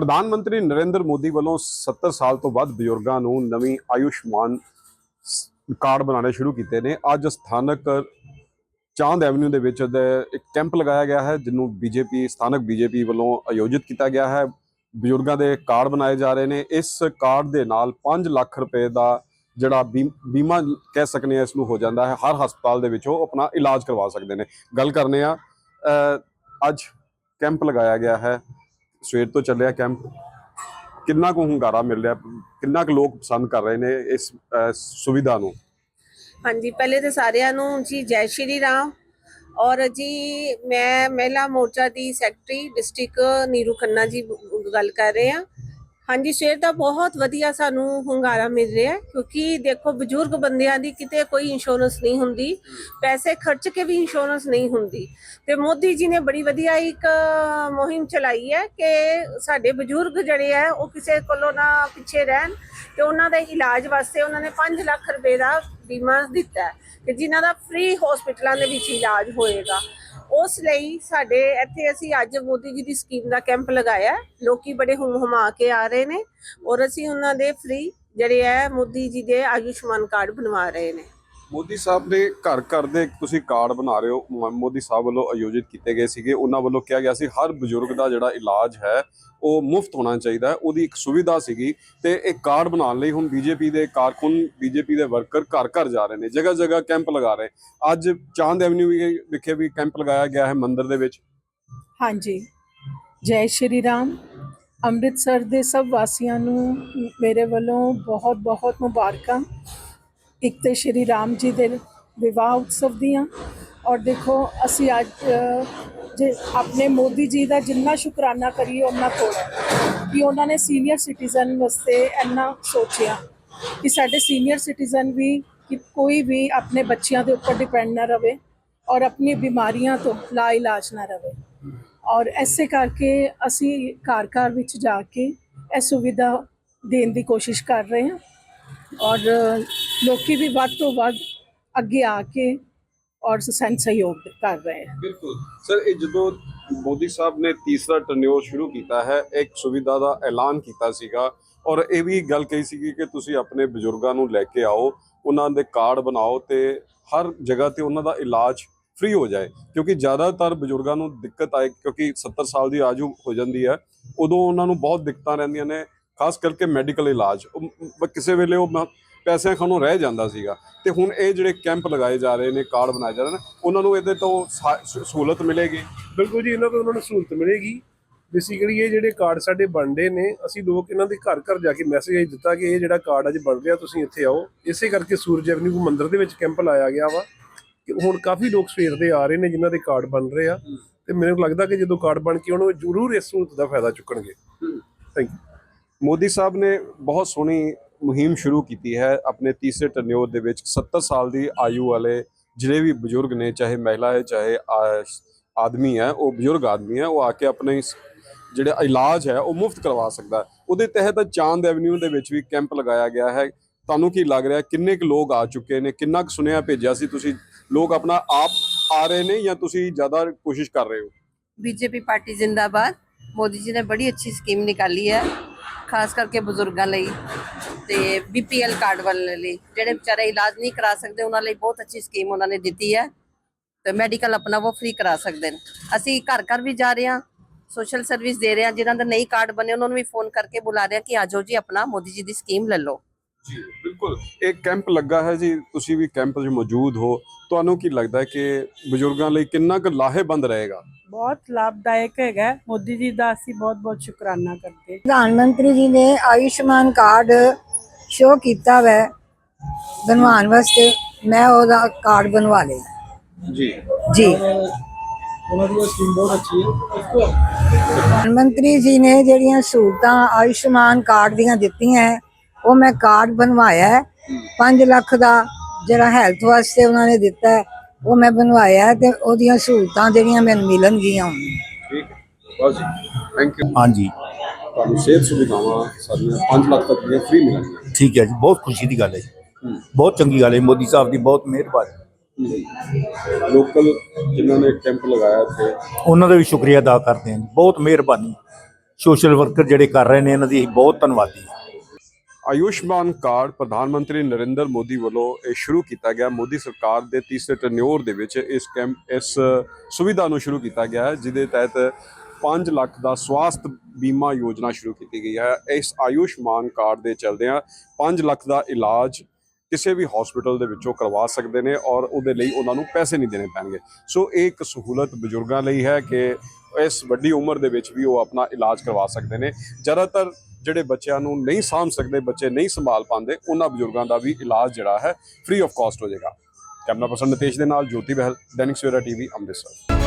ਪ੍ਰਧਾਨ ਮੰਤਰੀ ਨਰਿੰਦਰ ਮੋਦੀ ਵੱਲੋਂ 70 ਸਾਲ ਤੋਂ ਵੱਧ ਬਜ਼ੁਰਗਾਂ ਨੂੰ ਨਵੀਂ ਆਯੁਸ਼ਮਾਨ ਕਾਰਡ ਬਣਾਉਣੇ ਸ਼ੁਰੂ ਕੀਤੇ ਨੇ। ਅੱਜ ਸਥਾਨਕ ਚਾਂਦ ਐਵਨਿਊ ਦੇ ਵਿੱਚ ਇੱਕ ਕੈਂਪ ਲਗਾਇਆ ਗਿਆ ਹੈ, ਜਿਹਨੂੰ ਬੀਜੇਪੀ, ਸਥਾਨਕ ਬੀਜੇਪੀ ਵੱਲੋਂ ਆਯੋਜਿਤ ਕੀਤਾ ਗਿਆ ਹੈ। ਬਜ਼ੁਰਗਾਂ ਦੇ ਕਾਰਡ ਬਣਾਏ ਜਾ ਰਹੇ ਨੇ। ਇਸ ਕਾਰਡ ਦੇ ਨਾਲ 5 ਲੱਖ ਰੁਪਏ ਦਾ ਜਿਹੜਾ ਬੀ- ਬੀਮਾ ਕਹਿ ਸਕਨੇ ਆ ਇਸ ਨੂੰ ਹੋ ਜਾਂਦਾ ਹੈ। ਹਰ ਹਸਪਤਾਲ ਦੇ ਵਿੱਚ ਉਹ ਆਪਣਾ ਇਲਾਜ ਕਰਵਾ ਸਕਦੇ ਨੇ। ਗੱਲ ਕਰਨੇ ਆ ਅੱਜ ਕੈਂਪ ਲਗਾਇਆ ਗਿਆ ਹੈ। ਸਵੇਰ ਤੋਂ ਚੱਲਿਆ ਕੈਂਪ ਕਿੰਨਾ ਕੁ ਹੁੰਗਾਰਾ ਮਿਲ ਰਿਹਾ, ਕਿੰਨਾ ਕੁ ਲੋਕ ਪਸੰਦ ਕਰ ਰਹੇ ਨੇ ਇਸ ਸੁਵਿਧਾ ਨੂੰ? ਹਾਂਜੀ, ਪਹਿਲੇ ਤੇ ਸਾਰਿਆਂ ਨੂੰ ਜੀ ਜੈ ਸ਼੍ਰੀ ਰਾਮ ਔਰ ਜੀ ਮੈਂ ਮਹਿਲਾ ਮੋਰਚਾ ਦੀ ਸੈਕਟਰੀ ਡਿਸਟ੍ਰਿਕਟ ਨੀਰੂ ਖੰਨਾ ਜੀ ਗੱਲ ਕਰ ਰਹੇ ਆ ਹਾਂਜੀ, ਸ਼ੇਰ ਦਾ ਬਹੁਤ ਵਧੀਆ ਸਾਨੂੰ ਹੁੰਗਾਰਾ ਮਿਲ ਰਿਹਾ ਕਿਉਂਕਿ ਦੇਖੋ, ਬਜ਼ੁਰਗ ਬੰਦਿਆਂ ਦੀ ਕਿਤੇ ਕੋਈ ਇੰਸ਼ੋਰੈਂਸ ਨਹੀਂ ਹੁੰਦੀ, ਪੈਸੇ ਖਰਚ ਕੇ ਵੀ ਇੰਸ਼ੋਰੈਂਸ ਨਹੀਂ ਹੁੰਦੀ। ਤੇ ਮੋਦੀ ਜੀ ਨੇ ਬੜੀ ਵਧੀਆ ਇੱਕ ਮੁਹਿੰਮ ਚਲਾਈ ਹੈ ਕਿ ਸਾਡੇ ਬਜ਼ੁਰਗ ਜਿਹੜੇ ਆ ਉਹ ਕਿਸੇ ਕੋਲੋਂ ਨਾ ਪਿੱਛੇ ਰਹਿਣ ਤੇ ਉਹਨਾਂ ਦੇ ਇਲਾਜ ਵਾਸਤੇ ਉਹਨਾਂ ਨੇ 5 ਲੱਖ ਰੁਪਏ ਦਾ ਬੀਮਾ ਦਿੱਤਾ ਹੈ ਕਿ ਜਿਨ੍ਹਾਂ ਦਾ ਫ੍ਰੀ ਹਸਪੀਟਲਾਂ ਦੇ ਵਿੱਚ ਇਲਾਜ ਹੋਏਗਾ। ਉਸ ਲਈ ਸਾਡੇ ਇੱਥੇ ਅਸੀਂ ਅੱਜ ਮੋਦੀ ਜੀ ਦੀ ਸਕੀਮ ਦਾ ਕੈਂਪ ਲਗਾਇਆ ਹੈ। ਲੋਕੀ ਬੜੇ ਹੁਮ ਹੁਮਾ ਕੇ ਆ ਰਹੇ ਨੇ ਔਰ ਅਸੀਂ ਉਹਨਾਂ ਦੇ ਫ੍ਰੀ ਜਿਹੜੇ ਹੈ ਮੋਦੀ ਜੀ ਦੇ ਆਯੁਸ਼ਮਾਨ ਕਾਰਡ ਬਣਵਾ ਰਹੇ ਨੇ ਮੋਦੀ ਸਾਹਿਬ ਦੇ ਘਰ ਘਰ ਦੇ ਤੁਸੀਂ ਕਾਰਡ ਬਣਾ ਰਹੇ ਹੋ ਮੋਦੀ ਸਾਹਿਬ ਵੱਲੋਂ ਆਯੋਜਿਤ ਕੀਤੇ ਗਏ ਸੀਗੇ। ਉਹਨਾਂ ਵੱਲੋਂ ਕਿਹਾ ਗਿਆ ਸੀ, ਹਰ ਬਜ਼ੁਰਗ ਦਾ ਜਿਹੜਾ ਇਲਾਜ ਹੈ, ਉਹ ਮੁਫਤ ਹੋਣਾ ਚਾਹੀਦਾ ਉਹਦੀ ਇੱਕ ਸੁਵਿਧਾ ਸੀਗੀ ਤੇ ਇਹ ਕਾਰਡ ਬਣਾਉਣ ਲਈ ਹੁਣ ਬੀਜੇਪੀ ਦੇ ਕਾਰਕੁਨ, ਬੀਜੇਪੀ ਦੇ ਵਰਕਰ ਘਰ ਘਰ ਜਾ ਰਹੇ ਨੇ, ਜਗ੍ਹਾ ਜਗ੍ਹਾ ਕੈਂਪ ਲਗਾ ਰਹੇ। ਅੱਜ ਚਾਂਦ ਐਵਨਿਊ ਵਿਖੇ ਵੀ ਕੈਂਪ ਲਗਾਇਆ ਗਿਆ ਹੈ ਮੰਦਿਰ ਦੇ ਵਿੱਚ। ਹਾਂਜੀ। ਜੈ ਸ਼੍ਰੀ ਰਾਮ। ਅੰਮ੍ਰਿਤਸਰ ਦੇ ਸਭ ਵਾਸੀਆਂ ਨੂੰ ਮੇਰੇ ਵੱਲੋਂ ਬਹੁਤ ਬਹੁਤ ਮੁਬਾਰਕਾਂ। ਇੱਕ ਤੇ ਸ਼੍ਰੀ ਰਾਮ ਜੀ ਦੇ ਵਿਵਾਹ ਉਤਸਵ ਦੀਆਂ ਔਰ ਦੇਖੋ ਅਸੀਂ ਅੱਜ ਜੇ ਆਪਣੇ ਮੋਦੀ ਜੀ ਦਾ ਜਿੰਨਾ ਸ਼ੁਕਰਾਨਾ ਕਰੀਏ ਉਹਨਾਂ ਥੋੜ੍ਹਾ ਕਿ ਉਹਨਾਂ ਨੇ ਸੀਨੀਅਰ ਸਿਟੀਜ਼ਨ ਵਾਸਤੇ ਇੰਨਾ ਸੋਚਿਆ ਕਿ ਸਾਡੇ ਸੀਨੀਅਰ ਸਿਟੀਜ਼ਨ ਵੀ ਕਿ ਕੋਈ ਵੀ ਆਪਣੇ ਬੱਚਿਆਂ ਦੇ ਉੱਪਰ ਡਿਪੈਂਡ ਨਾ ਰਵੇ ਔਰ ਆਪਣੀ ਬਿਮਾਰੀਆਂ ਤੋਂ ਲਾ ਇਲਾਜ ਨਾ ਰਵੇ। ਔਰ ਐਸੇ ਕਰਕੇ ਅਸੀਂ ਘਰ ਘਰ ਵਿੱਚ ਜਾ ਕੇ ਇਹ ਸੁਵਿਧਾ ਦੇਣ ਦੀ ਕੋਸ਼ਿਸ਼ ਕਰ ਰਹੇ ਹਾਂ। ਔਰ ਲੋਕੀ ਵੀ ਵੱਧ ਤੋਂ ਵੱਧ ਅੱਗੇ ਆ ਕੇ ਔਰ ਸਾਨੂੰ ਸਹਿਯੋਗ ਕਰ ਰਹੇ ਹਨ ਬਿਲਕੁਲ। ਸਰ, ਇਹ ਜਦੋਂ ਮੋਦੀ ਸਾਹਿਬ ਨੇ ਤੀਸਰਾ ਟਰਨਿਓਰ ਸ਼ੁਰੂ ਕੀਤਾ ਹੈ, ਇੱਕ ਸੁਵਿਧਾ ਦਾ ਐਲਾਨ ਕੀਤਾ ਸੀਗਾ ਔਰ ਇਹ ਵੀ ਗੱਲ ਕਹੀ ਸੀਗੀ ਕਿ ਤੁਸੀਂ ਆਪਣੇ ਬਜ਼ੁਰਗਾਂ ਨੂੰ ਲੈ ਕੇ ਆਓ, ਉਹਨਾਂ ਦੇ ਕਾਰਡ ਬਣਾਓ ਤੇ ਹਰ ਜਗ੍ਹਾ ਤੇ ਉਹਨਾਂ ਦਾ ਇਲਾਜ ਫ੍ਰੀ ਹੋ ਜਾਏ। ਕਿਉਂਕਿ ਜ਼ਿਆਦਾਤਰ ਬਜ਼ੁਰਗਾਂ ਨੂੰ ਦਿੱਕਤ ਆਏ, ਕਿਉਂਕਿ 70 ਸਾਲ ਦੀ ਆਜੂ ਹੋ ਜਾਂਦੀ ਹੈ, ਉਦੋਂ ਉਹਨਾਂ ਨੂੰ ਬਹੁਤ ਦਿੱਕਤਾਂ ਰਹਿੰਦੀਆਂ ਨੇ। ਖਾਸ ਕਰਕੇ ਮੈਡੀਕਲ ਇਲਾਜ ਉਹ ਕਿਸੇ ਵੇਲੇ ਉਹ ਪੈਸਿਆਂ ਖਾਣੋਂ ਰਹਿ ਜਾਂਦਾ ਸੀਗਾ। ਤੇ ਹੁਣ ਇਹ ਜਿਹੜੇ ਕੈਂਪ ਲਗਾਏ ਜਾ ਰਹੇ ਨੇ ਕਾਰਡ ਬਣਾਏ ਜਾ ਰਹੇ ਨੇ ਉਹਨਾਂ ਨੂੰ ਇਹਦੇ ਤੋਂ ਸਹੂਲਤ ਮਿਲੇਗੀ? ਬਿਲਕੁਲ ਜੀ ਇਹਨਾਂ ਤੋਂ ਉਹਨਾਂ ਨੂੰ ਸਹੂਲਤ ਮਿਲੇਗੀ। ਬੇਸਿਕਲੀ ਇਹ ਜਿਹੜੇ ਕਾਰਡ ਸਾਡੇ ਬਣਦੇ ਨੇ ਅਸੀਂ ਲੋਕ ਇਹਨਾਂ ਦੇ ਘਰ ਘਰ ਜਾ ਕੇ ਮੈਸੇਜ ਦਿੱਤਾ ਕਿ ਇਹ ਜਿਹੜਾ ਕਾਰਡ ਅੱਜ ਬਣ ਰਿਹਾ ਤੁਸੀਂ ਇੱਥੇ ਆਓ। ਇਸੇ ਕਰਕੇ ਸੂਰਜ ਐਵਨਿਊ ਮੰਦਿਰ ਦੇ ਵਿੱਚ ਕੈਂਪ ਲਾਇਆ ਗਿਆ ਵਾ। ਕਿ ਹੁਣ ਕਾਫੀ ਲੋਕ ਸਵੇਰ ਦੇ ਆ ਰਹੇ ਨੇ ਜਿਨ੍ਹਾਂ ਦੇ ਕਾਰਡ ਬਣ ਰਹੇ ਆ। ਤੇ ਮੈਨੂੰ ਲੱਗਦਾ ਕਿ ਜਦੋਂ ਕਾਰਡ ਬਣ ਕੇ ਉਹਨੂੰ ਜ਼ਰੂਰ ਇਸ ਸਹੂਲਤ ਦਾ ਫਾਇਦਾ ਚੁੱਕਣਗੇ। ਥੈਂਕ ਯੂ ਮੋਦੀ ਸਾਹਿਬ ਨੇ ਬਹੁਤ ਸੋਹਣੀ ਮੁਹਿੰਮ ਸ਼ੁਰੂ ਕੀਤੀ ਹੈ ਆਪਣੇ ਤੀਸਰੇ ਟਰਨਿਓਰ ਦੇ ਵਿੱਚ 70 ਸਾਲ ਦੀ ਆਯੂ ਵਾਲੇ ਜਿਹੜੇ ਵੀ ਬਜ਼ੁਰਗ ਨੇ, ਚਾਹੇ ਮਹਿਲਾ ਹੈ, ਚਾਹੇ ਆਦਮੀ ਹੈ, ਉਹ ਬਜ਼ੁਰਗ ਆਦਮੀ ਹੈ, ਉਹ ਆ ਕੇ ਆਪਣੇ ਇਸ ਇਲਾਜ ਹੈ, ਉਹ ਮੁਫਤ ਕਰਵਾ ਸਕਦਾ ਉਹਦੇ ਤਹਿਤ ਚਾਂਦ ਐਵਨਿਊ ਦੇ ਵਿੱਚ ਵੀ ਕੈਂਪ ਲਗਾਇਆ ਗਿਆ ਹੈ। ਤੁਹਾਨੂੰ ਕੀ ਲੱਗ ਰਿਹਾ ਕਿੰਨੇ ਕੁ ਲੋਕ ਆ ਚੁੱਕੇ ਨੇ, ਕਿੰਨਾ ਕੁ ਸੁਨੇਹਾ ਭੇਜਿਆ ਸੀ ਤੁਸੀਂ? ਲੋਕ ਆਪਣਾ ਆਪ ਆ ਰਹੇ ਨੇ ਜਾਂ ਤੁਸੀਂ ਜ਼ਿਆਦਾ ਕੋਸ਼ਿਸ਼ ਕਰ ਰਹੇ ਹੋ? ਬੀਜੇਪੀ ਪਾਰਟੀ ਜ਼ਿੰਦਾਬਾਦ। ਮੋਦੀ ਜੀ ਨੇ ਬੜੀ ਅੱਛੀ ਸਕੀਮ ਨਿਕਾਲੀ ਹੈ, ਖਾਸ ਕਰਕੇ ਬਜ਼ੁਰਗਾਂ ਲਈ ਤੇ ਬੀਪੀਐਲ ਕਾਰਡ ਵਾਲੇ ਲਈ, ਜਿਹੜੇ ਵਿਚਾਰੇ ਇਲਾਜ ਨਹੀਂ ਕਰਾ ਸਕਦੇ, ਉਹਨਾਂ ਲਈ ਬਹੁਤ ਅੱਛੀ ਸਕੀਮ ਉਹਨਾਂ ਨੇ ਦਿੱਤੀ ਹੈ ਤੇ ਮੈਡੀਕਲ ਆਪਣਾ ਉਹ ਫ੍ਰੀ ਕਰਾ ਸਕਦੇ ਨੇ। ਅਸੀਂ ਘਰ ਘਰ ਵੀ ਜਾ ਰਹੇ ਹਾਂ ਸੋਸ਼ਲ ਸਰਵਿਸ ਦੇ ਰਹੇ ਹਾਂ, ਜਿਨ੍ਹਾਂ ਦਾ ਨਹੀਂ ਕਾਰਡ ਬਣੇ, ਉਹਨਾਂ ਨੂੰ ਵੀ ਫੋਨ ਕਰਕੇ ਬੁਲਾ ਰਹੇ ਹਾਂ ਕਿ ਆਜੋ ਜੀ, ਆਪਣਾ ਮੋਦੀ ਜੀ ਦੀ ਸਕੀਮ ਲੈ ਲਓ। ਜੀ, ਬਿਲਕੁਲ। ਇਹ ਕੈਂਪ ਲੱਗਾ ਹੈ ਜੀ, ਤੁਸੀਂ ਵੀ ਕੈਂਪ 'ਚ ਮੌਜੂਦ ਹੋ। ਤੁਹਾਨੂੰ ਕੀ ਲੱਗਦਾ ਹੈ ਕਿ ਬਜ਼ੁਰਗਾਂ ਲਈ ਕਿੰਨਾ ਕੁ ਲਾਹੇਬੰਦ ਰਹੇਗਾ? ਬਹੁਤ ਲਾਭਦਾਇਕ ਹੈਗਾ। ਮੋਦੀ ਜੀ ਦਾ ਅਸੀਂ ਬਹੁਤ ਬਹੁਤ ਸ਼ੁਕਰਾਨਾ ਕਰਦੇ ਪ੍ਰਧਾਨ ਮੰਤਰੀ ਜੀ ਨੇ ਆਯੁਸ਼ਮਾਨ ਕਾਰਡ ਸ਼ੋ ਕੀਤਾ ਵੈ ਬਣਵਾਉਣ ਵਾਸਤੇ। ਮੈਂ ਉਹਦਾ ਕਾਰਡ ਬਣਵਾ ਲਿਆ। ਜੀ। ਜੀ। ਪ੍ਰਧਾਨ ਮੰਤਰੀ ਜੀ ਨੇ ਜਿਹੜੀਆਂ ਸਹੂਲਤਾਂ ਆਯੁਸ਼ਮਾਨ ਕਾਰਡ ਦੀਆਂ ਦਿੱਤੀਆਂ ਹੈ, ਉਹ ਮੈਂ ਕਾਰਡ ਬਣਵਾਇਆ ਹੈ। 5 ਲੱਖ ਦਾ ਜਿਹੜਾ ਹੈਲਥ ਵਾਸਤੇ ਉਹਨਾਂ ਨੇ ਦਿੱਤਾ ਹੈ, ਉਹ ਮੈਂ ਬਣਵਾਇਆ ਤੇ ਉਹਦੀਆਂ ਸਹੂਲਤਾਂ ਜਿਹੜੀਆਂ ਮੈਨੂੰ ਮਿਲਣਗੀਆਂ ਹੁਣ। ਠੀਕ ਹੈ। ਬਸ ਜੀ ਥੈਂਕ ਯੂ ਹਾਂਜੀ। ਤੁਹਾਨੂੰ ਸਿਹਤ ਸੁਵਿਧਾਵਾਂ ਸਾਰੀਆਂ 5 ਲੱਖ ਤੱਕ ਦੀਆਂ ਫ੍ਰੀ ਮਿਲਣਗੀਆਂ। ਠੀਕ ਹੈ ਜੀ ਬਹੁਤ ਖੁਸ਼ੀ ਦੀ ਗੱਲ ਹੈ ਜੀ। ਬਹੁਤ ਚੰਗੀ ਗੱਲ ਹੈ ਮੋਦੀ ਸਾਹਿਬ ਦੀ ਬਹੁਤ ਮਿਹਰਬਾਨੀ। ਲੋਕਲ ਜਿਨ੍ਹਾਂ ਨੇ ਕੈਂਪ ਲਗਾਇਆ ਇੱਥੇ। ਉਹਨਾਂ ਦਾ ਵੀ ਸ਼ੁਕਰੀਆ ਅਦਾ ਕਰਦੇ ਹਾਂ ਜੀ ਬਹੁਤ ਮਿਹਰਬਾਨੀ। ਸੋਸ਼ਲ ਵਰਕਰ ਜਿਹੜੇ ਕਰ ਰਹੇ ਨੇ ਇਹਨਾਂ ਦੀ ਅਸੀਂ ਬਹੁਤ ਧੰਨਵਾਦੀ ਹਾਂ। ਆਯੁਸ਼ਮਾਨ ਕਾਰਡ ਪ੍ਰਧਾਨ ਮੰਤਰੀ ਨਰਿੰਦਰ ਮੋਦੀ ਵੱਲੋਂ ਇਹ ਸ਼ੁਰੂ ਕੀਤਾ ਗਿਆ। ਮੋਦੀ ਸਰਕਾਰ ਦੇ ਤੀਸਰੇ ਟਰਨਿਓਰ ਦੇ ਵਿੱਚ ਇਸ ਕੈਂਪ, ਇਸ ਸੁਵਿਧਾ ਨੂੰ ਸ਼ੁਰੂ ਕੀਤਾ ਗਿਆ ਹੈ, ਜਿਹਦੇ ਤਹਿਤ 5 ਲੱਖ ਦਾ ਸਵਾਸਥ ਬੀਮਾ ਯੋਜਨਾ ਸ਼ੁਰੂ ਕੀਤੀ ਗਈ ਹੈ। ਇਸ ਆਯੁਸ਼ਮਾਨ ਕਾਰਡ ਦੇ ਚਲਦਿਆਂ 5 ਲੱਖ ਦਾ ਇਲਾਜ ਕਿਸੇ ਵੀ ਹਸਪੀਟਲ ਦੇ ਵਿੱਚੋਂ ਕਰਵਾ ਸਕਦੇ ਨੇ ਔਰ ਉਹਦੇ ਲਈ ਉਹਨਾਂ ਨੂੰ ਪੈਸੇ ਨਹੀਂ ਦੇਣੇ ਪੈਣਗੇ। ਸੋ ਇਹ ਇੱਕ ਸਹੂਲਤ ਬਜ਼ੁਰਗਾਂ ਲਈ ਹੈ ਕਿ ਇਸ ਵੱਡੀ ਉਮਰ ਦੇ ਵਿੱਚ ਵੀ ਉਹ ਆਪਣਾ ਇਲਾਜ ਕਰਵਾ ਸਕਦੇ ਨੇ। ਜ਼ਿਆਦਾਤਰ ਜਿਹੜੇ ਬੱਚਿਆਂ ਨੂੰ ਨਹੀਂ ਸਾਂਭ ਸਕਦੇ, ਬੱਚੇ ਨਹੀਂ ਸੰਭਾਲ ਪਾਉਂਦੇ, ਉਹਨਾਂ ਬਜ਼ੁਰਗਾਂ ਦਾ ਵੀ ਇਲਾਜ ਜਿਹੜਾ ਹੈ ਫ੍ਰੀ ਆਫ ਕਾਸਟ ਹੋ ਜਾਏਗਾ। ਕੈਮਰਾ ਪਰਸਨ ਨਿਤੇਸ਼ ਦੇ ਨਾਲ ਜੋਤੀ ਬਹਿਲ, ਦੈਨਿਕ ਸਵੇਰਾ ਟੀਵੀ, ਅੰਮ੍ਰਿਤਸਰ।